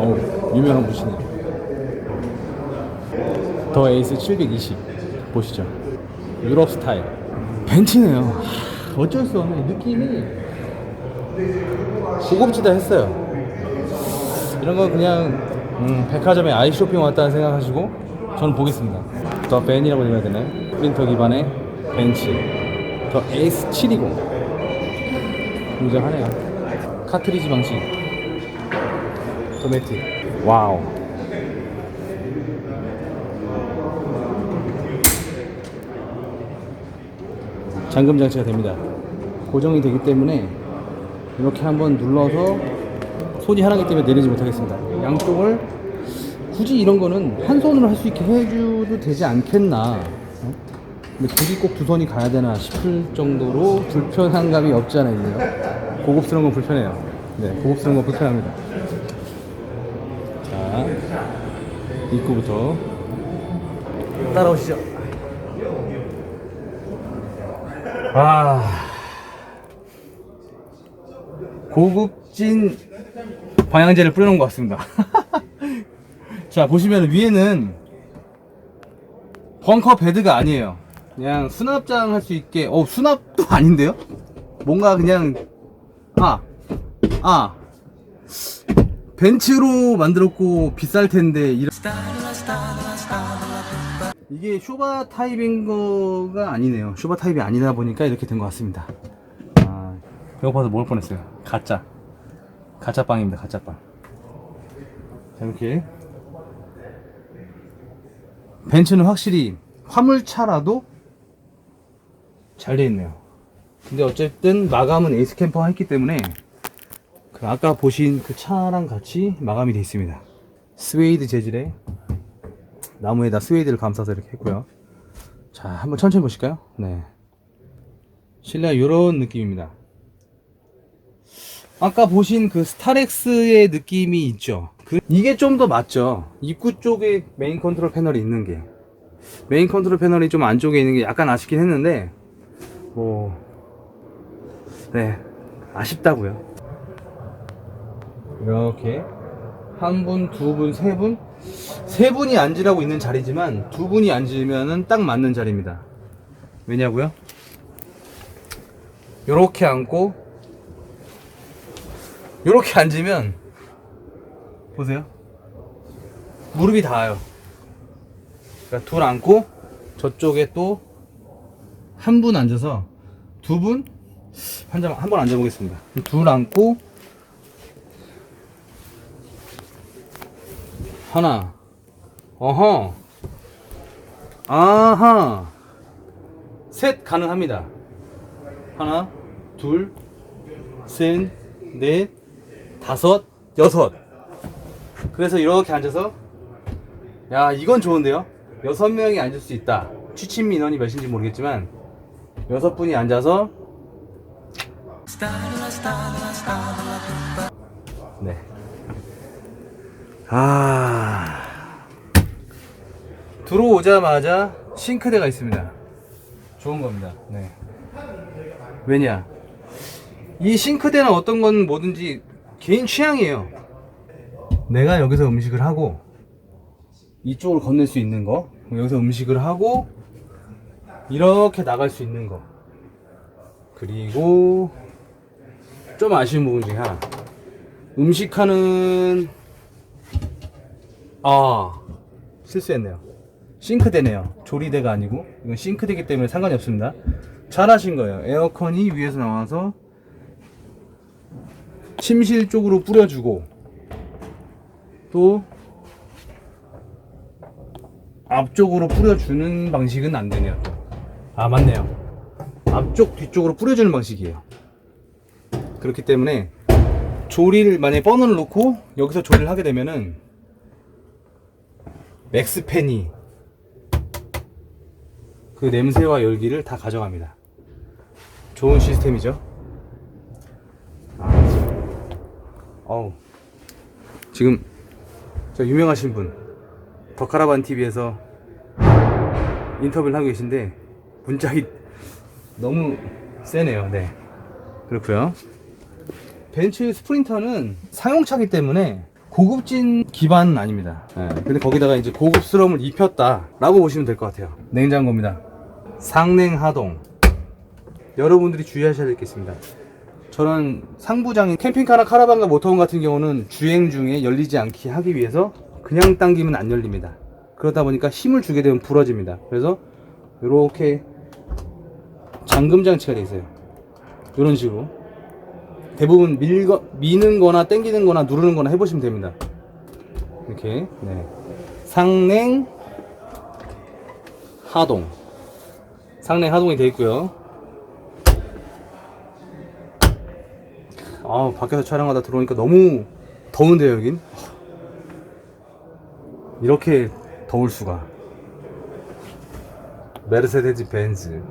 어우, 유명한 붓이네요. 더 에이스 720 보시죠. 유럽 스타일. 벤츠네요. 하, 어쩔 수 없네. 느낌이 고급지다 했어요. 이런 거 그냥 음, 백화점에 아이 쇼핑 왔다는 생각하시고 저는 보겠습니다. 더 벤이라고 읽어야 되나요? 프린터 기반의 벤츠. 더 에이스 720. 굉장하네요. 카트리지 방식. 도메틱. 와우. 잠금 장치가 됩니다. 고정이 되기 때문에 이렇게 한번 눌러서 손이 하나기 때문에 내리지 못하겠습니다. 양쪽을 굳이 이런 거는 한 손으로 할 수 있게 해줘도 되지 않겠나. 어? 근데 굳이 꼭 두 손이 가야 되나 싶을 정도로 불편한 감이 없지 않아 있네요. 고급스러운 건 불편해요. 네, 고급스러운 건 불편합니다. 자, 입구부터 따라오시죠. 아, 고급진 방향제를 뿌려놓은 것 같습니다. 자, 보시면 위에는 벙커 베드가 아니에요. 그냥 수납장 할 수 있게, 어, 수납도 아닌데요? 뭔가 그냥, 아, 아, 벤츠로 만들었고 비쌀 텐데, 이런. 이게 쇼바 타입인 거가 아니네요. 쇼바 타입이 아니다 보니까 이렇게 된 것 같습니다. 아, 배고파서 먹을 뻔했어요. 가짜. 가짜 빵입니다. 가짜 빵. 자, 이렇게. 벤츠는 확실히 화물차라도 잘 돼 있네요. 근데 어쨌든 마감은 에이스 캠퍼가 했기 때문에 그 아까 보신 그 차랑 같이 마감이 돼 있습니다. 스웨이드 재질의 나무에다 스웨이드를 감싸서 이렇게 했고요. 자, 한번 천천히 보실까요? 네. 실내가 이런 느낌입니다. 아까 보신 그 스타렉스의 느낌이 있죠. 그 이게 좀 더 맞죠. 입구 쪽에 메인 컨트롤 패널이 있는 게 메인 컨트롤 패널이 좀 안쪽에 있는 게 약간 아쉽긴 했는데 뭐 네. 아쉽다고요. 이렇게 한 분, 두 분, 세 분, 세 분이 앉으라고 있는 자리지만 두 분이 앉으면은 딱 맞는 자리입니다. 왜냐고요? 요렇게 앉고 요렇게 앉으면 보세요. 무릎이 닿아요. 그러니까 둘 앉고 저쪽에 또 한 분 앉아서 두 분 한번 한번 앉아 보겠습니다. 둘 앉고 하나. 어허. 아하. 셋 가능합니다. 하나 둘셋넷 다섯 여섯. 그래서 이렇게 앉아서 야 이건 좋은데요? 여섯 명이 앉을 수 있다. 취침 민원이 몇인지 모르겠지만 여섯 분이 앉아서. 네 아. 들어오자마자 싱크대가 있습니다. 좋은 겁니다. 네. 왜냐? 이 싱크대는 어떤 건 뭐든지 개인 취향이에요. 내가 여기서 음식을 하고 이쪽으로 건넬 수 있는 거, 여기서 음식을 하고 이렇게 나갈 수 있는 거. 그리고 좀 아쉬운 부분 중에 하나. 음식하는 아. 실수했네요. 싱크대네요. 조리대가 아니고. 이건 싱크대기 때문에 상관이 없습니다. 잘하신 거예요. 에어컨이 위에서 나와서 침실 쪽으로 뿌려주고 또 앞쪽으로 뿌려주는 방식은 안 되네요. 또. 아 맞네요. 앞쪽 뒤쪽으로 뿌려주는 방식이에요. 그렇기 때문에 조리를 만약에 버너를 놓고 여기서 조리를 하게 되면은 맥스팬이 그 냄새와 열기를 다 가져갑니다. 좋은 시스템이죠. 아, 어우. 지금 저 유명하신 분 더카라반 TV에서 인터뷰를 하고 계신데 문짝이 너무 세네요. 네. 그렇고요. 벤츠 스프린터는 상용차기 때문에 고급진 기반은 아닙니다. 예, 근데 거기다가 이제 고급스러움을 입혔다라고 보시면 될 것 같아요. 냉장고입니다. 상냉 하동. 여러분들이 주의하셔야 될 게 있습니다. 저는 상부장인 캠핑카나 카라반과 모터홈 같은 경우는 주행 중에 열리지 않게 하기 위해서 그냥 당기면 안 열립니다. 그러다 보니까 힘을 주게 되면 부러집니다. 그래서 이렇게 잠금 장치가 되어 있어요. 이런 식으로 대부분 밀거, 미는 거나 당기는 거나 누르는 거나 해보시면 됩니다. 이렇게 네. 상냉 하동 상냉 하동이 되어 있고요. 아 밖에서 촬영하다 들어오니까 너무 더운데요 여긴 이렇게 더울 수가 메르세데스 벤츠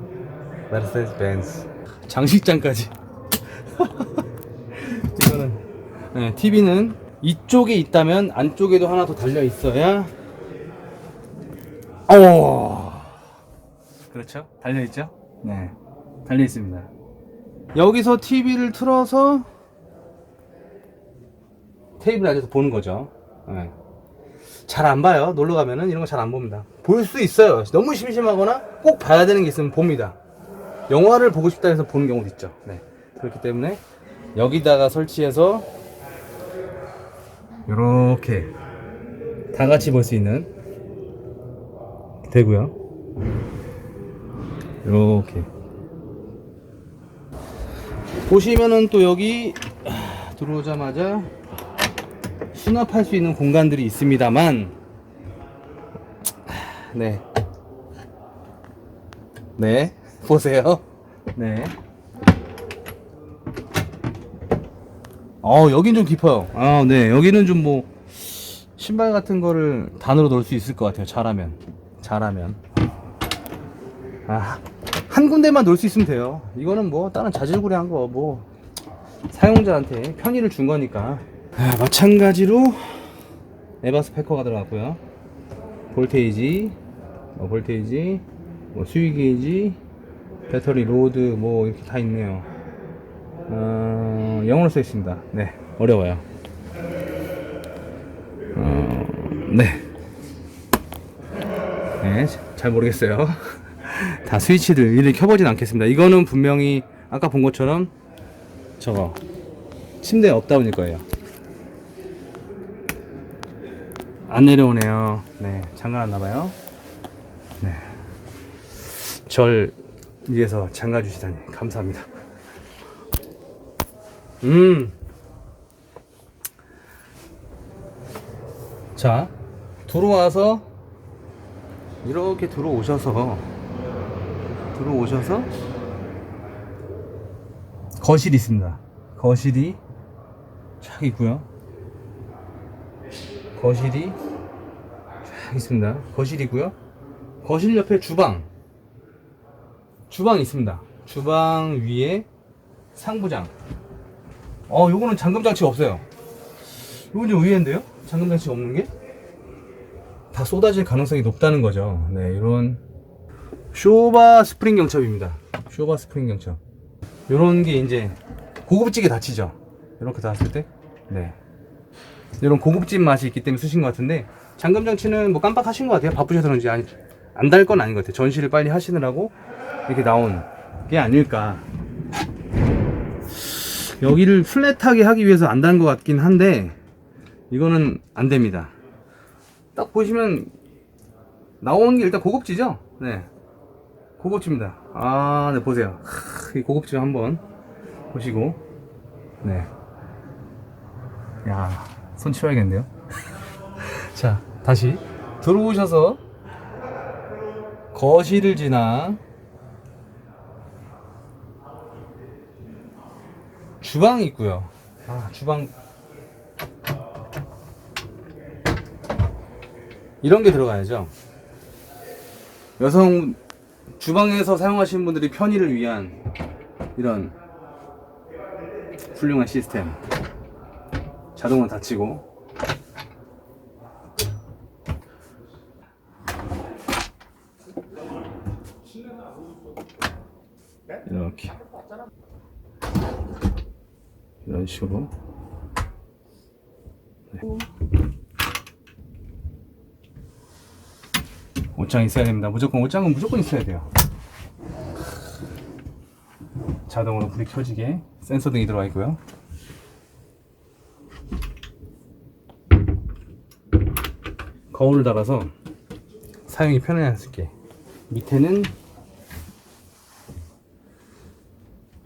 메르세데스 벤츠 장식장까지 이거는 네, TV는 이쪽에 있다면 안쪽에도 하나 더 달려 있어야 어 그렇죠 달려 있죠 네 달려 있습니다 여기서 TV를 틀어서 테이블 앉아서 보는 거죠. 잘안 봐요. 놀러 가면은 이런 거 잘 안 봅니다. 볼 수 있어요. 너무 심심하거나 꼭 봐야 되는 게 있으면 봅니다. 영화를 보고 싶다 해서 보는 경우도 있죠. 네. 그렇기 때문에 여기다가 설치해서 이렇게 다 같이 볼 수 있는 되고요. 이렇게 보시면은 또 여기 들어오자마자 수납할 수 있는 공간들이 있습니다만 네. 네. 보세요. 네. 어, 여긴 좀 깊어요. 아, 네. 여기는 좀 뭐 신발 같은 거를 단으로 넣을 수 있을 것 같아요. 잘하면. 잘하면. 아, 한 군데만 넣을 수 있으면 돼요. 이거는 뭐 다른 자질구레한 거 뭐 사용자한테 편의를 준 거니까. 아, 마찬가지로 에바스 패커가 들어갔고요. 볼테이지, 어, 볼테이지, 뭐 수위 게이지, 배터리 로드 뭐 이렇게 다 있네요. 어, 영어로 써 있습니다. 네, 어려워요. 어, 네. 네, 잘 모르겠어요. 다 스위치들 일일이 켜보진 않겠습니다. 이거는 분명히 아까 본 것처럼 저거 침대 업다운일 거예요. 안 내려오네요. 네, 잠가놨나봐요. 네. 절 위해서 잠가주시다니 감사합니다. 음. 자, 들어와서 이렇게 들어오셔서 들어오셔서 거실이 있습니다. 거실이 쫙 있고요. 거실이 쫙 있습니다. 거실이고요. 거실 옆에 주방. 주방 있습니다. 주방 위에 상부장. 어, 요거는 잠금 장치가 없어요. 요건 좀 의외인데요? 잠금 장치가 없는 게? 다 쏟아질 가능성이 높다는 거죠. 네, 이런 쇼바 스프링 경첩입니다. 쇼바 스프링 경첩. 요런 게 이제 고급지게 닫히죠. 이렇게 닫았을 때. 네. 이런 고급진 맛이 있기 때문에 쓰신 것 같은데 잠금 장치는 뭐 깜빡하신 것 같아요. 바쁘셔서 그런지 안달 건 아닌 것 같아요. 전시를 빨리 하시느라고 이렇게 나온 게 아닐까. 여기를 플랫하게 하기 위해서 안 단 것 같긴 한데 이거는 안 됩니다. 딱 보시면 나오는 게 일단 고급지죠? 네. 고급집니다. 아, 네, 보세요. 하, 이 고급집 한번 보시고. 네. 야, 손 치워야겠네요. 자, 다시 들어오셔서 거실을 지나 주방이 있고요. 아, 주방 이런 게 들어가야죠. 여성 주방에서 사용하시는 분들이 편의를 위한 이런 훌륭한 시스템. 자동으로 닫히고. 이렇게. 이런 식으로. 네. 옷장 있어야 됩니다. 무조건 옷장은 무조건 있어야 돼요. 자동으로 불이 켜지게 센서 등이 들어가 있고요. 거울을 달아서 사용이 편해지게 밑에는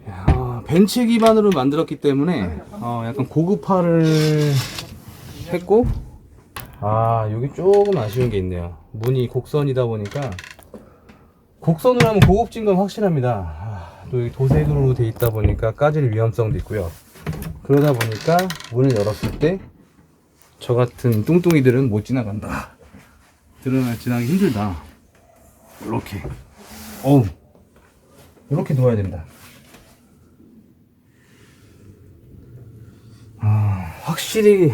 야, 벤츠 기반으로 만들었기 때문에 어, 약간 고급화를 했고 아 여기 조금 아쉬운 게 있네요. 문이 곡선이다 보니까 곡선으로 하면 고급진 건 확실합니다. 아, 또 여기 도색으로 돼 있다 보니까 까질 위험성도 있고요. 그러다 보니까 문을 열었을 때 저 같은 뚱뚱이들은 못 지나간다. 드러나 지나기 힘들다. 이렇게. 어우 이렇게 누워야 된다 확실히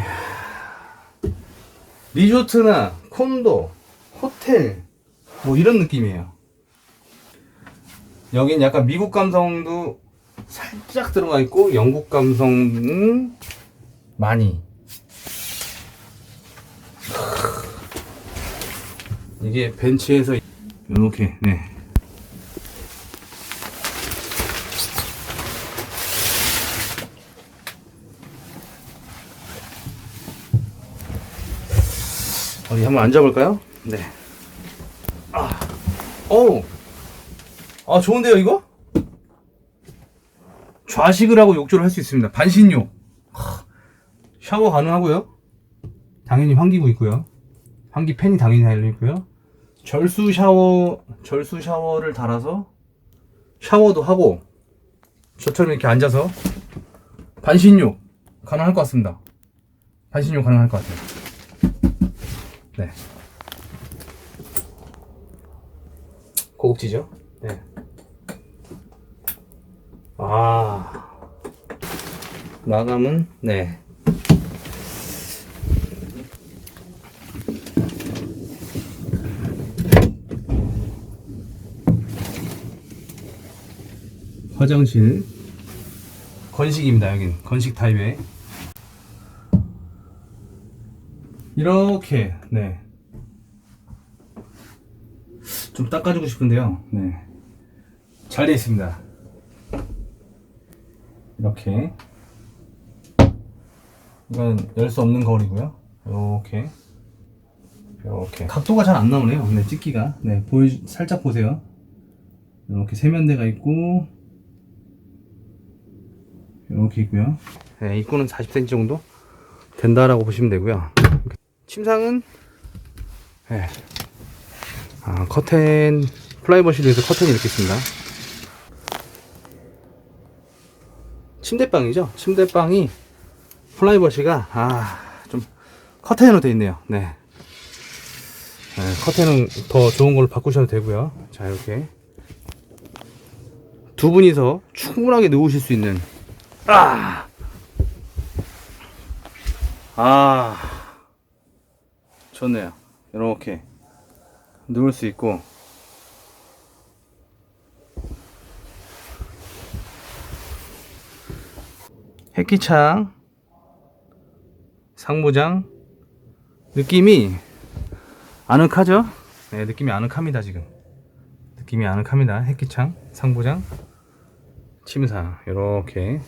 리조트나 콘도, 호텔 뭐 이런 느낌이에요. 여긴 약간 미국 감성도 살짝 들어가 있고 영국 감성은 많이. 이게 벤츠에서 이렇게 네. 어디 한번 앉아볼까요? 네. 아, 오, 아 좋은데요 이거? 좌식을 하고 욕조를 할 수 있습니다. 반신욕. 하, 샤워 가능하고요. 당연히 환기구 있고요. 환기 팬이 당연히 달려 있고요. 절수 샤워, 절수 샤워를 달아서 샤워도 하고 저처럼 이렇게 앉아서 반신욕 가능할 것 같습니다. 반신욕 가능할 것 같아요. 네. 고급지죠? 네. 아. 마감은, 네. 화장실. 건식입니다, 여긴. 건식 타입의. 이렇게 네. 좀 닦아주고 싶은데요. 네. 잘 되어 있습니다. 이렇게. 이건 열 수 없는 거울이고요. 이렇게. 이렇게. 각도가 잘 안 나오네요. 네, 찍기가. 네, 보여 살짝 보세요. 이렇게 세면대가 있고 이렇게 있고요. 네, 입구는 40cm 정도 된다라고 보시면 되고요. 침상은 네. 아, 커튼 플라이버시로 해서 커튼이 이렇게 있습니다. 침대방이죠. 침대방이 플라이버시가 아 좀 커튼으로 되어 있네요. 네. 네, 커튼은 더 좋은 걸로 바꾸셔도 되고요. 자 이렇게 두 분이서 충분하게 누우실 수 있는 아, 아. 좋네요. 이렇게 누울 수 있고 햇기창 상부장 느낌이 아늑하죠? 네, 느낌이 아늑합니다 지금. 느낌이 아늑합니다. 햇기창 상부장 침상 이렇게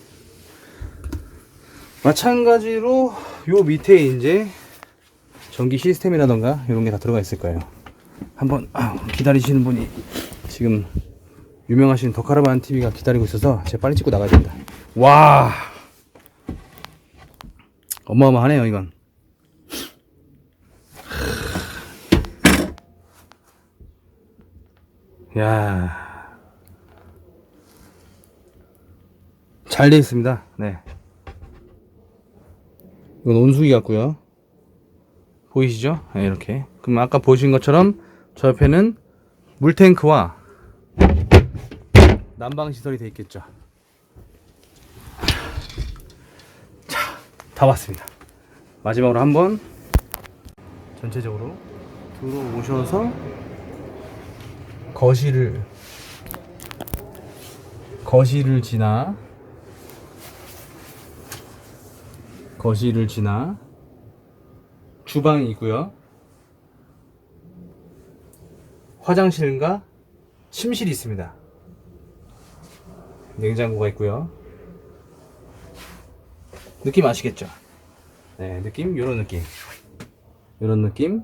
마찬가지로 요 밑에 이제 전기 시스템이라던가 이런 게 다 들어가 있을 거예요. 한번 아, 기다리시는 분이 지금 유명하신 더카르반 TV가 기다리고 있어서 제가 빨리 찍고 나가야 됩니다. 와 어마어마하네요 이건. 야. 잘돼 있습니다. 네. 이건 온수기 같고요. 보이시죠? 네, 이렇게. 그럼 아까 보신 것처럼 저 옆에는 물탱크와 난방 시설이 되어 있겠죠. 자, 다 왔습니다. 마지막으로 한번 전체적으로 들어오셔서 거실을 거실을 지나 거실을 지나 주방이 있고요. 화장실과 침실이 있습니다. 냉장고가 있고요. 느낌 아시겠죠? 네, 느낌 요런 느낌. 요런 느낌.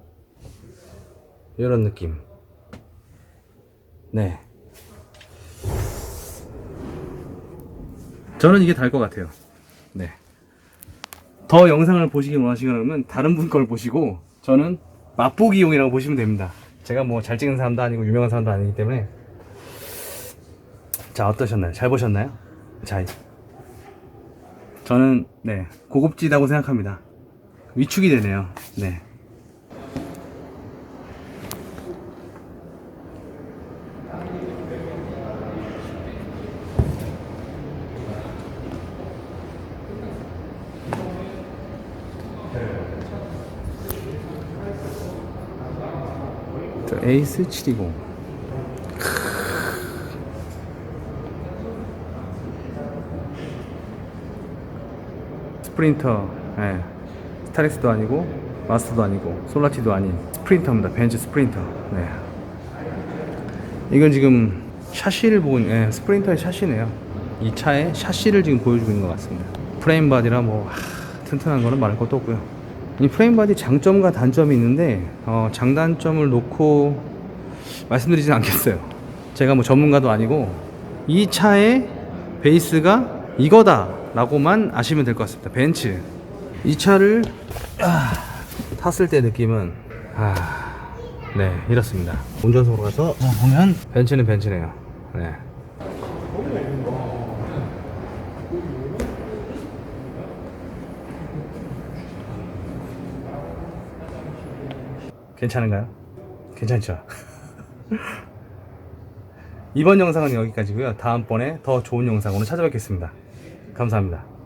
요런 느낌. 네. 저는 이게 달 것 같아요. 네. 더 영상을 보시기 원하시면 다른 분 걸 보시고 저는 맛보기용이라고 보시면 됩니다. 제가 뭐 잘 찍는 사람도 아니고 유명한 사람도 아니기 때문에 자 어떠셨나요? 잘 보셨나요? 자 저는 네 고급지다고 생각합니다. 위축이 되네요. 네. 저 에이스 720 스프린터 예. 스타렉스도 아니고 마스터도 아니고 솔라티도 아닌 스프린터입니다. 벤츠 스프린터 네. 이건 지금 샤시를 보고 있- 예, 스프린터의 샤시네요. 이 차의 샤시를 지금 보여주고 있는 것 같습니다. 프레임 바디라 뭐 하, 튼튼한 거는 말할 것도 없고요 이 프레임 바디 장점과 단점이 있는데 어, 장단점을 놓고 말씀드리진 않겠어요. 제가 뭐 전문가도 아니고 이 차의 베이스가 이거다 라고만 아시면 될 것 같습니다. 벤츠. 이 차를 아, 탔을 때 느낌은 아, 네 이렇습니다. 운전석으로 가서 어, 보면 벤츠는 벤츠네요. 네. 괜찮은가요? 괜찮죠? 이번 영상은 여기까지고요 다음번에 더 좋은 영상으로 찾아뵙겠습니다 감사합니다